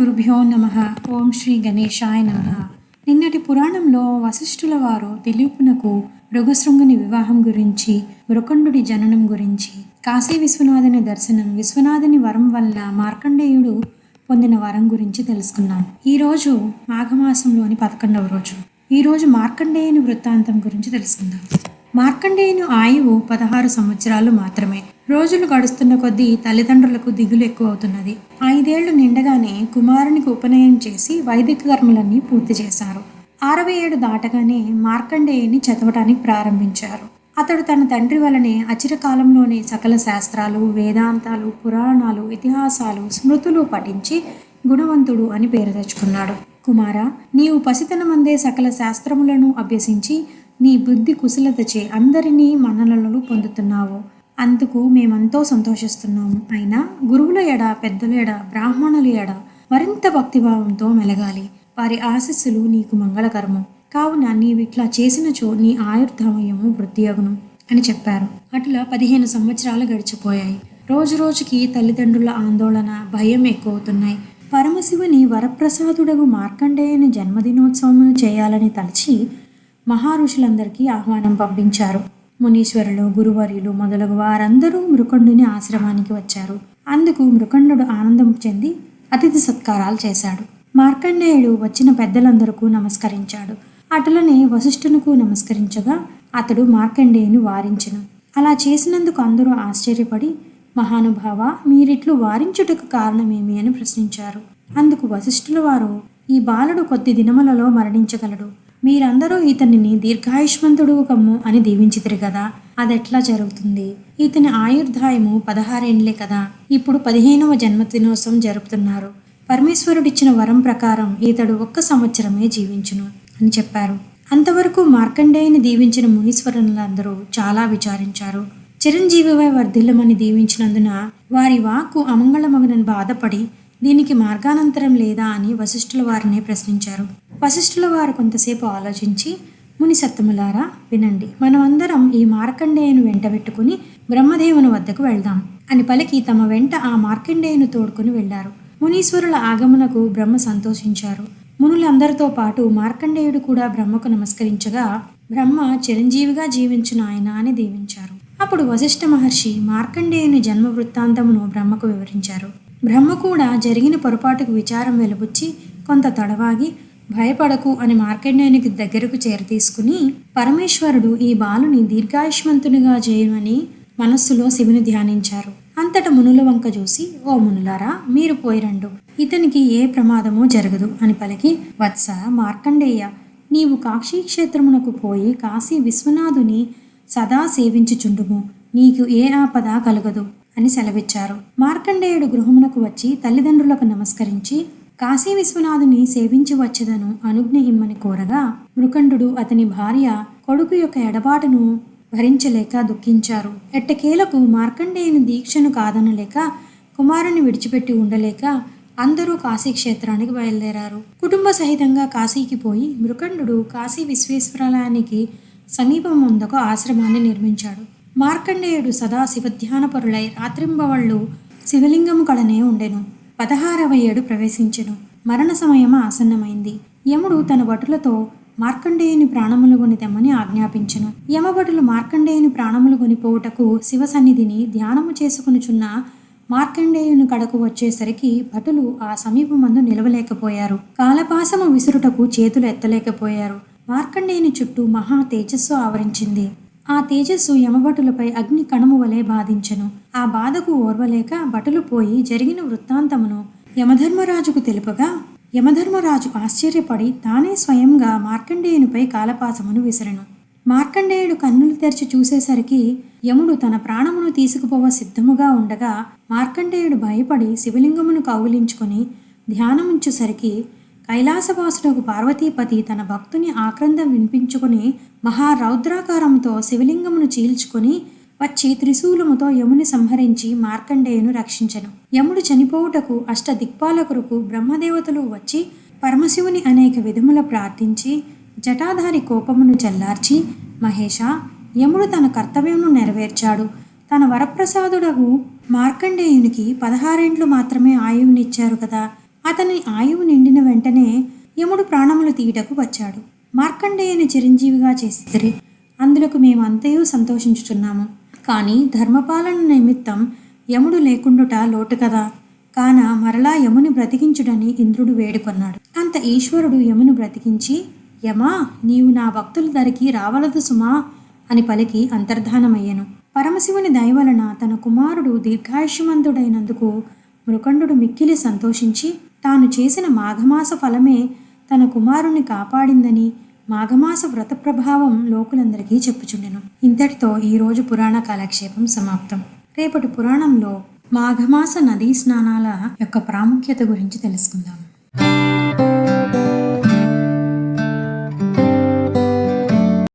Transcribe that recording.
గురుభ్యో నమ. ఓం శ్రీ గణేశాయ నమ. నిన్నటి పురాణంలో వశిష్ఠుల వారు దిలీపునకు మృగశృంగుని వివాహం గురించి మృకండుడి జననం గురించి కాశీ విశ్వనాథుని దర్శనం విశ్వనాథుని వరం వల్ల మార్కండేయుడు పొందిన వరం గురించి తెలుసుకున్నాం. ఈరోజు మాఘమాసంలోని పదకొండవ రోజు. ఈరోజు మార్కండేయుని వృత్తాంతం గురించి తెలుసుకుందాం. మార్కండేయుని ఆయువు పదహారు సంవత్సరాలు మాత్రమే. రోజులు గడుస్తున్న కొద్దీ తల్లిదండ్రులకు దిగులు ఎక్కువ అవుతున్నది ఐదేళ్ళు నిండగానే కుమారునికి ఉపనయనం చేసి వైదిక కర్మలన్నీ పూర్తి చేశారు. అరవై ఏడు దాటగానే మార్కండేయుని చదవటానికి ప్రారంభించారు. అతడు తన తండ్రి వలనే అచిరకాలంలోనే సకల శాస్త్రాలు వేదాంతాలు పురాణాలు ఇతిహాసాలు స్మృతులు పఠించి గుణవంతుడు అని పేరు తెచ్చుకున్నాడు. కుమార నీవు పసితనమందే సకల శాస్త్రములను అభ్యసించి నీ బుద్ధి కుశలతచే అందరినీ మన్ననలను పొందుతున్నావు. అందుకు మేమంతో సంతోషిస్తున్నాము. అయినా గురువుల ఎడ పెద్దల ఎడ బ్రాహ్మణుల ఎడ మరింత భక్తిభావంతో మెలగాలి. వారి ఆశస్సులు నీకు మంగళకరము. కావున నీవిట్లా చేసినచో నీ ఆయుర్ధామయము వృద్ధియగును అని చెప్పారు. అటులా పదిహేను సంవత్సరాలు గడిచిపోయాయి. రోజు రోజుకి తల్లిదండ్రుల ఆందోళన భయం ఎక్కువవుతున్నాయి. పరమశివుని వరప్రసాదుడగు మార్కండేయుని జన్మదినోత్సవమును చేయాలని తలచి మహారుషులందరికీ ఆహ్వానం పంపించారు. మునీశ్వరులు గురువర్యులు మొదలగు వారందరూ మృకండుని ఆశ్రమానికి వచ్చారు. అందుకు మృకండు ఆనందం చెంది అతిథి సత్కారాలు చేశాడు. మార్కండేయుడు వచ్చిన పెద్దలందరకు నమస్కరించాడు. అటులనే వశిష్ఠునకు నమస్కరించగా అతడు మార్కండేయుని వారించను. అలా చేసినందుకు అందరూ ఆశ్చర్యపడి మహానుభావ మీరిట్లు వారించుటకు కారణమేమి? అని ప్రశ్నించారు. అందుకు వశిష్ఠుల వారు ఈ బాలుడు కొద్ది దినములలో మరణించగలడు. మీరందరూ ఇతనిని దీర్ఘాయుష్మంతుడు కమ్ము అని దీవించితిరి కదా. అదెట్లా జరుగుతుంది? ఇతని ఆయుర్దాయము పదహారేండ్లే కదా. ఇప్పుడు పదిహేనవ జన్మదినోత్సవం జరుపుతున్నారు. పరమేశ్వరుడిచ్చిన వరం ప్రకారం ఇతడు ఒక్క సంవత్సరమే జీవించును అని చెప్పారు. అంతవరకు మార్కండేయుని దీవించిన మునీశ్వరులందరూ చాలా విచారించారు. చిరంజీవివై వర్ధిల్లమని దీవించినందున వారి వాక్కు అమంగళమగనని బాధపడి దీనికి మార్గానంతరం లేదా అని వశిష్ఠుల వారినే ప్రశ్నించారు. వశిష్ఠుల వారు కొంతసేపు ఆలోచించి ముని సత్తములారా వినండి. మనమందరం ఈ మార్కండేయును వెంటబెట్టుకుని బ్రహ్మదేవుని వద్దకు వెళ్దాం అని పలికి తమ వెంట ఆ మార్కండేయును తోడుకొని వెళ్ళారు మునీశ్వరుల ఆగమనకు బ్రహ్మ సంతోషించారు. మునులందరితో పాటు మార్కండేయుడు కూడా బ్రహ్మకు నమస్కరించగా బ్రహ్మ చిరంజీవిగా జీవించిన ఆయన అని దీవించారు. అప్పుడు వశిష్ఠ మహర్షి మార్కండేయుని జన్మ వృత్తాంతమును బ్రహ్మకు వివరించారు. బ్రహ్మ కూడా జరిగిన పొరపాటుకు విచారం వెలుబుచ్చి కొంత తడవాగి భయపడకు అని మార్కండేయునికి దగ్గరకు చేరతీసుకుని పరమేశ్వరుడు ఈ బాలుని దీర్ఘాయుష్మంతునిగా చేయమని మనస్సులో శివుని ధ్యానించారు. అంతట మునుల వంక చూసి ఓ మునులారా మీరు పోయిరండు ఇతనికి ఏ ప్రమాదమూ జరగదు అని పలికి వత్స మార్కండేయ నీవు కాశీక్షేత్రమునకు పోయి కాశీ విశ్వనాథుని సదా సేవించుచుండుము. నీకు ఏ ఆపద కలగదు. అని సెలవిచ్చారు. మార్కండేయుడు గృహమునకు వచ్చి తల్లిదండ్రులకు నమస్కరించి కాశీ విశ్వనాథుని సేవించి వచ్చేదను అనుజ్ఞ ఇమ్మని కోరగా మృకండు అతని భార్య కొడుకు యొక్క ఎడబాటును భరించలేక దుఃఖించారు. ఎట్టకేలకు మార్కండేయుని దీక్షను కాదనలేక కుమారుని విడిచిపెట్టి ఉండలేక అందరూ కాశీ క్షేత్రానికి బయలుదేరారు. కుటుంబ సహితంగా కాశీకి పోయి మృకండు కాశీ విశ్వేశ్వరాలయానికి సమీపం ముందకు ఆశ్రమాన్ని నిర్మించాడు. మార్కండేయుడు సదా శివధ్యానపరులై రాత్రింబవళ్ళు శివలింగము కడనే ఉండెను. పదహారవ ఏడు ప్రవేశించెను. మరణ సమయం ఆసన్నమైంది. యముడు తన భటులతో మార్కండేయుని ప్రాణములు కొని ఆజ్ఞాపించను ఆజ్ఞాపించెను. యమభటులు మార్కండేయుని ప్రాణములు కొనిపోవుటకు శివ సన్నిధిని ధ్యానము చేసుకునుచున్న మార్కండేయుని కడకు వచ్చేసరికి భటులు ఆ సమీపమందు నిలవలేకపోయారు. కాలపాసము విసురుటకు చేతులు ఎత్తలేకపోయారు. మార్కండేయుని చుట్టూ మహా తేజస్సు ఆవరించింది. ఆ తేజస్సు యమభటులపై అగ్ని కణము వలె బాధించెను. ఆ బాధకు ఓర్వలేక భటులు పోయి జరిగిన వృత్తాంతమును యమధర్మరాజుకు తెలుపగా యమధర్మరాజు ఆశ్చర్యపడి తానే స్వయంగా మార్కండేయునిపై కాలపాసమును విసిరెను. మార్కండేయుడు కన్నులు తెరిచి చూసేసరికి యముడు తన ప్రాణమును తీసుకుపోవ సిద్ధముగా ఉండగా మార్కండేయుడు భయపడి శివలింగమును కౌగిలించుకొని ధ్యానముంచుసరికి కైలాసవాసుడు పార్వతీపతి తన భక్తుని ఆక్రందం వినిపించుకుని మహారౌద్రాకారంతో శివలింగమును చీల్చుకొని వచ్చి త్రిశూలముతో యముని సంహరించి మార్కండేయును రక్షించను. యముడు చనిపోవుటకు అష్ట దిక్పాలకులకు బ్రహ్మదేవతలు వచ్చి పరమశివుని అనేక విధముల ప్రార్థించి జటాధారి కోపమును చల్లార్చి మహేష యముడు తన కర్తవ్యమును నెరవేర్చాడు. తన వరప్రసాదుడగు మార్కండేయునికి పదహారేండ్లు మాత్రమే ఆయువునిచ్చారు కదా. అతని ఆయువు నిండిన వెంటనే యముడు ప్రాణములు తీయటకు వచ్చాడు. మార్కండేయుని చిరంజీవిగా చేసిద్దరి అందులకు మేమంతయూ సంతోషించుచున్నాము. కానీ ధర్మపాలన నిమిత్తం యముడు లేకుండుట లోటు కదా. కాన మరలా యముని బ్రతికించుడని ఇంద్రుడు వేడుకొన్నాడు. అంత ఈశ్వరుడు యమును బ్రతికించి యమా నీవు నా భక్తుల ధరికి రావలదు సుమా అని పలికి అంతర్ధానమయ్యను. పరమశివుని దయవలన తన కుమారుడు దీర్ఘాయుష్యమంతుడైనందుకు మృకండు మిక్కిలి సంతోషించి తాను చేసిన మాఘమాస ఫలమే తన కుమారుణ్ణి కాపాడిందని మాఘమాస వ్రత ప్రభావం లోకులందరికీ చెప్పుచుండెను. ఇంతటితో ఈరోజు పురాణ కాలక్షేపం సమాప్తం. రేపటి పురాణంలో మాఘమాస నదీ స్నానాల యొక్క ప్రాముఖ్యత గురించి తెలుసుకుందాం.